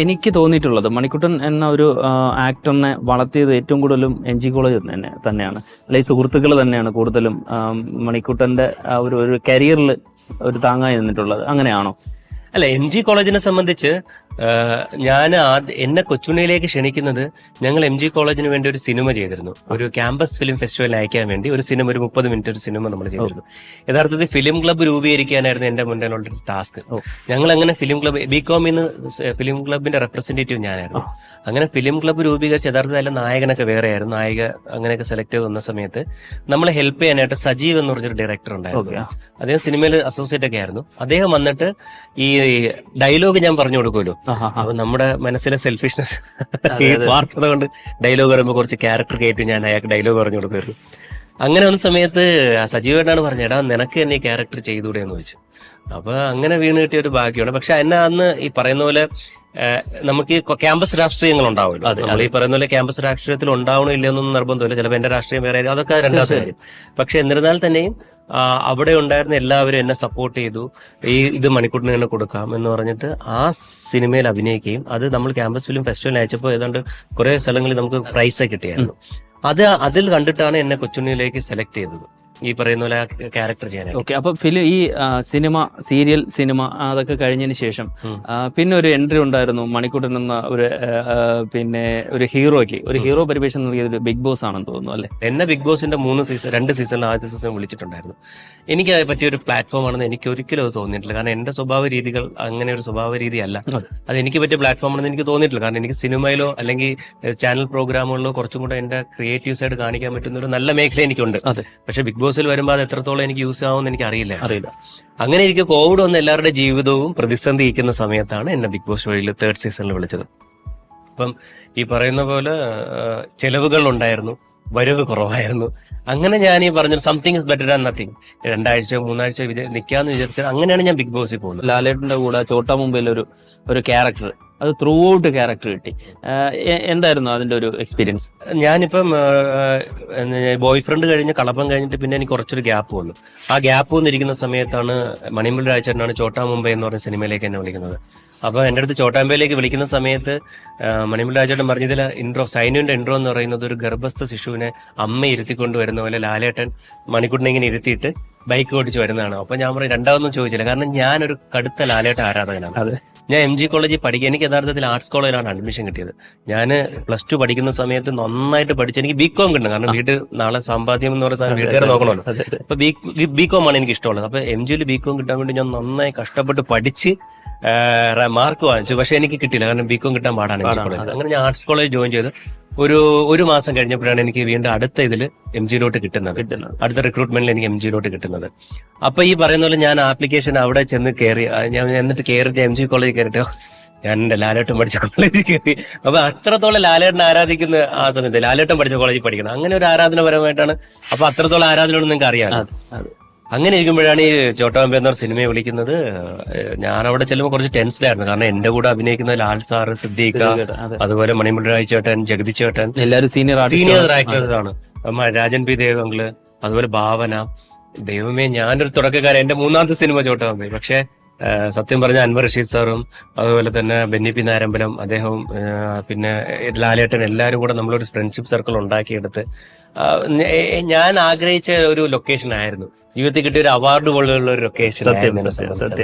എനിക്ക് തോന്നിയിട്ടുള്ളത് മണിക്കുട്ടൻ എന്ന ഒരു ആക്ടറിനെ വളർത്തിയത് ഏറ്റവും കൂടുതലും എൻ ജി കോളേജ് തന്നെ തന്നെയാണ്. അല്ലെങ്കിൽ സുഹൃത്തുക്കൾ തന്നെയാണ് കൂടുതലും മണിക്കുട്ടന്റെ ഒരു ഒരു കരിയറിൽ ഒരു താങ്ങായി നിന്നിട്ടുള്ളത്. അങ്ങനെയാണോ? അല്ല എം ജി കോളേജിനെ സംബന്ധിച്ച് ഞാൻ ആദ്യ എന്നെ കൊച്ചുണ്ണിയിലേക്ക് ക്ഷണിക്കുന്നത് ഞങ്ങൾ എം ജി കോളേജിന് വേണ്ടി ഒരു സിനിമ ചെയ്തിരുന്നു. ഒരു ക്യാമ്പസ് ഫിലിം ഫെസ്റ്റിവൽ അയക്കാൻ വേണ്ടി ഒരു സിനിമ ഒരു മുപ്പത് മിനിറ്റ് ഒരു സിനിമ നമ്മൾ ചെയ്തിരുന്നു. യഥാർത്ഥത്തിൽ ഫിലിം ക്ലബ്ബ് രൂപീകരിക്കാനായിരുന്നു എന്റെ മുന്നിലുള്ള ഒരു ടാസ്ക്. ഞങ്ങൾ അങ്ങനെ ഫിലിം ക്ലബ്ബ് ബി കോമിന്ന് ഫിലിം ക്ലബിന്റെ റെപ്രസെന്റേറ്റീവ് ഞാനായിരുന്നു. അങ്ങനെ ഫിലിം ക്ലബ്ബ് രൂപീകരിച്ച് യഥാർത്ഥത്തിൽ അതിലെ നായകനൊക്കെ വേറെയായിരുന്നു നായിക അങ്ങനെയൊക്കെ സെലക്ട് ചെയ്ത് വന്ന സമയത്ത് നമ്മളെ ഹെൽപ്പ് ചെയ്യാനായിട്ട് സജീവ് എന്ന് പറഞ്ഞൊരു ഡയറക്ടർ ഉണ്ടായിരുന്നു. അദ്ദേഹം സിനിമയിൽ അസോസിയേറ്റ് ഒക്കെ ആയിരുന്നു. അദ്ദേഹം വന്നിട്ട് ഈ ഡയലോഗ് ഞാൻ പറഞ്ഞു കൊടുക്കുമല്ലോ. അപ്പൊ നമ്മുടെ മനസ്സിലെ സെൽഫിഷ്നെസ് ഈ സ്വാർത്ഥത കൊണ്ട് ഡയലോഗ് പറയുമ്പോൾ കുറച്ച് ക്യാരക്ടർ കയറ്റി ഞാൻ അയാൾക്ക് ഡയലോഗ് പറഞ്ഞു കൊടുക്കുമായിരുന്നു അങ്ങനെ വന്ന സമയത്ത് സജീവേട്ടാണ് പറഞ്ഞത് എടാ നിനക്ക് തന്നെ ഈ ക്യാരക്ടർ ചെയ്തുകൂടെ? എന്ന് ചോദിച്ചു. അപ്പൊ അങ്ങനെ വീണ് കിട്ടിയ ഒരു ഭാഗ്യമാണ്. പക്ഷെ എന്നെ അന്ന് ഈ പറയുന്ന പോലെ നമുക്ക് ക്യാമ്പസ് രാഷ്ട്രീയങ്ങൾ ഉണ്ടാവുമല്ലോ നമ്മൾ ഈ പറയുന്ന പോലെ ക്യാമ്പസ് രാഷ്ട്രീയത്തിൽ ഉണ്ടാവണോ ഇല്ലയെന്നൊന്നും നിർബന്ധമില്ല. ചിലപ്പോൾ എന്റെ രാഷ്ട്രീയം വേറെ. അതൊക്കെ രണ്ടാമത്തെ കാര്യം. പക്ഷെ എന്നിരുന്നാൽ തന്നെയും അവിടെ ഉണ്ടായിരുന്ന എല്ലാവരും എന്നെ സപ്പോർട്ട് ചെയ്തു. ഈ ഇത് മണിക്കൂട്ടിന് തന്നെ കൊടുക്കാം എന്ന് പറഞ്ഞിട്ട് ആ സിനിമയിൽ അഭിനയിക്കുകയും അത് നമ്മൾ ക്യാമ്പസ് ഫിലിം ഫെസ്റ്റിവലിൽ അയച്ചപ്പോൾ ഏതാണ്ട് കുറെ സ്ഥലങ്ങളിൽ നമുക്ക് പ്രൈസ് കിട്ടിയായിരുന്നു. അത് അതിൽ കണ്ടിട്ടാണ് എന്നെ കൊച്ചുണ്ണിയിലേക്ക് സെലക്ട് ചെയ്തത്. ഈ പറയുന്ന പോലെ ക്യാരക്ടർ ചെയ്യാൻ ഓക്കെ അപ്പൊ ഫിലിം ഈ സിനിമ സീരിയൽ സിനിമ അതൊക്കെ കഴിഞ്ഞതിന് ശേഷം പിന്നെ ഒരു എൻട്രി ഉണ്ടായിരുന്നു മണിക്കൂട്ടൻ എന്ന ഒരു പിന്നെ ഒരു ഹീറോയ്ക്ക്. ഒരു ഹീറോ പരിവേഷം നൽകിയത് ഒരു ബിഗ് ബോസ് ആണെന്ന് തോന്നുന്നു അല്ലെ? എന്നെ ബിഗ് ബോസിന്റെ മൂന്ന് സീസൺ രണ്ട് സീസണിൽ ആദ്യത്തെ സീസൺ വിളിച്ചിട്ടുണ്ടായിരുന്നു. എനിക്ക് അത് പറ്റിയ ഒരു പ്ലാറ്റ്ഫോം ആണെന്ന് എനിക്ക് ഒരിക്കലും അത് തോന്നിയിട്ടില്ല. കാരണം എന്റെ സ്വഭാവ രീതികൾ അങ്ങനെ ഒരു സ്വഭാവ രീതി അല്ല അത് എനിക്ക് പറ്റിയ പ്ലാറ്റ്ഫോം ആണെന്ന് എനിക്ക് തോന്നിയിട്ടില്ല. കാരണം എനിക്ക് സിനിമയിലോ അല്ലെങ്കിൽ ചാനൽ പ്രോഗ്രാമുകളിലോ കുറച്ചും കൂടെ എന്റെ ക്രിയേറ്റീവ് സൈഡ് കാണിക്കാൻ പറ്റുന്ന ഒരു നല്ല മേഖല എനിക്കുണ്ട്. അതെ. പക്ഷെ ബിഗ് ബോസിൽ വരുമ്പോൾ അത് എത്രത്തോളം എനിക്ക് യൂസ് ആവുമെന്ന് എനിക്ക് അറിയില്ല. അറിയില്ല അങ്ങനെ എനിക്ക് കോവിഡ് വന്ന എല്ലാവരുടെ ജീവിതവും പ്രതിസന്ധിയിക്കുന്ന സമയത്താണ് എന്നെ ബിഗ് ബോസ് വഴിയിൽ തേർഡ് സീസണിൽ വിളിച്ചത്. അപ്പം ഈ പറയുന്ന പോലെ ചെലവുകൾ ഉണ്ടായിരുന്നു വരവ് കുറവായിരുന്നു. അങ്ങനെ ഞാൻ ഈ പറഞ്ഞ something is better than nothing രണ്ടാഴ്ചയോ മൂന്നാഴ്ച വിജയ നിൽക്കാന്ന് വിചാരിച്ചത് അങ്ങനെയാണ് ഞാൻ ബിഗ് ബോസിൽ പോകുന്നത്. ലാലേട്ടിന്റെ കൂടെ ചോട്ടാ മുംബൈയിൽ ഒരു ഒരു ക്യാരക്ടർ അത് ത്രൂ ഔട്ട് ക്യാരക്ടർ കിട്ടി എന്തായിരുന്നു അതിന്റെ ഒരു എക്സ്പീരിയൻസ് ഞാനിപ്പം ബോയ് ഫ്രണ്ട് കഴിഞ്ഞ് കളപ്പം കഴിഞ്ഞിട്ട് പിന്നെ എനിക്ക് കുറച്ചൊരു ഗ്യാപ്പ് വന്നു. ആ ഗ്യാപ്പ് വന്നിരിക്കുന്ന സമയത്താണ് മണിമുൽ രാജേട്ടനാണ് ചോട്ടാ മുംബൈ എന്ന് പറഞ്ഞ സിനിമയിലേക്ക് എന്നെ വിളിക്കുന്നത്. അപ്പോൾ എന്റെ അടുത്ത് ചോട്ടാമ്പയിലേക്ക് വിളിക്കുന്ന സമയത്ത് മണിമുൽ രാജേട്ടൻ പറഞ്ഞതിൽ ഇൻട്രോ സൈനുവിന്റെ ഇൻട്രോ എന്ന് പറയുന്നത് ഒരു ഗർഭസ്ഥ ശിശുവിനെ അമ്മ ഇരുത്തിക്കൊണ്ട് വരുന്ന പോലെ ലാലേട്ടൻ മണിക്കൂട്ടിനെ ഇങ്ങനെ ഇരുത്തിയിട്ട് ബൈക്ക് ഓടിച്ച് വരുന്നതാണ്. അപ്പൊ ഞാൻ പറയും രണ്ടാമതൊന്നും ചോദിച്ചില്ല. കാരണം ഞാനൊരു കടുത്ത ലാലേട്ട ആരാധകനാണ്. അതെ. ഞാൻ എം ജി കോളേജിൽ പഠിക്കുക എനിക്ക് യഥാർത്ഥത്തിൽ ആർട്സ് കോളേജിലാണ് അഡ്മിഷൻ കിട്ടിയത്. ഞാൻ പ്ലസ് ടു പഠിക്കുന്ന സമയത്ത് നന്നായിട്ട് പഠിച്ച് എനിക്ക് ബി കോം കിട്ടണം. കാരണം വീട്ടിൽ നാളെ സമ്പാദ്യം എന്ന് പറയുന്ന സാധനം വീട്ടുകാരെ നോക്കണമല്ലോ. അപ്പൊ ബി കോം ആണ് എനിക്ക് ഇഷ്ടമുള്ളത്. അപ്പൊ എം ജിയിൽ ബി കോം കിട്ടാൻ വേണ്ടി ഞാൻ നന്നായി കഷ്ടപ്പെട്ട് പഠിച്ച് മാർക്ക് വാങ്ങിച്ചു. പക്ഷെ എനിക്ക് കിട്ടിയില്ല. കാരണം ബി കോം കിട്ടാൻ പാടാണ് അങ്ങനെ ഞാൻ ആർട്സ് കോളേജ് ജോയിൻ ചെയ്ത്. ഒരു ഒരു മാസം കഴിഞ്ഞപ്പോഴാണ് എനിക്ക് വീണ്ടും അടുത്ത ഇതിൽ എം ജിയിലോട്ട് കിട്ടുന്നത്. അടുത്ത റിക്രൂട്ട്മെന്റിൽ എനിക്ക് എം ജിയിലോട്ട് കിട്ടുന്നത്. അപ്പൊ ഈ പറയുന്ന പോലെ ഞാൻ ആപ്ലിക്കേഷൻ അവിടെ ചെന്ന് കയറി ഞാൻ എന്നിട്ട് കയറിയിട്ട് എം ജി കോളേജിൽ കയറിട്ടോ ഞാൻ എന്റെ ലാലേട്ടൻ പഠിച്ച കോളേജിൽ കയറി അപ്പൊ അത്രത്തോളം ലാലേട്ടൻ ആരാധിക്കുന്ന ആ സമയത്ത് ലാലേട്ടൻ പഠിച്ച കോളേജിൽ പഠിക്കണം. അങ്ങനെ ഒരു ആരാധനപരമായിട്ടാണ് അപ്പൊ അത്രത്തോളം ആരാധന നിങ്ങൾക്ക് അറിയാം അങ്ങനെ ഇരിക്കുമ്പോഴാണ് ഈ ചോട്ടാമ്പ എന്ന സിനിമയെ വിളിക്കുന്നത്. ഞാൻ അവിടെ ചെല്ലുമ്പോൾ കുറച്ച് ടെൻസിലായിരുന്നു. കാരണം എന്റെ കൂടെ അഭിനയിക്കുന്ന ലാൽ സാർ സിദ്ദീഖ അതുപോലെ മണിമുൽ രാജ് ചേട്ടൻ ജഗതി ചേട്ടൻ. എല്ലാവരും സീനിയർ സീനിയർ ആക്ടേഴ്സ് ആണ്. രാജൻ പി ദേവ് അങ്കിൾ അതുപോലെ ഭാവന. ദൈവമേ ഞാനൊരു തുടക്കക്കാരൻ. എന്റെ മൂന്നാമത്തെ സിനിമ ചോട്ടാമ്പേ പക്ഷെ സത്യം പറഞ്ഞ അൻവർ റഷീദ് സാറും അതുപോലെ തന്നെ ബെന്നി പി നാരമ്പലം അദ്ദേഹവും പിന്നെ ലാലേട്ടൻ എല്ലാവരും കൂടെ നമ്മളൊരു ഫ്രണ്ട്ഷിപ്പ് സർക്കിൾ ഉണ്ടാക്കിയെടുത്ത് ഞാൻ ആഗ്രഹിച്ച ഒരു ലൊക്കേഷൻ ആയിരുന്നു. ജീവിതത്തിൽ കിട്ടിയ ഒരു അവാർഡ് പോലുള്ള ഒരു ലൊക്കേഷൻ സത്യം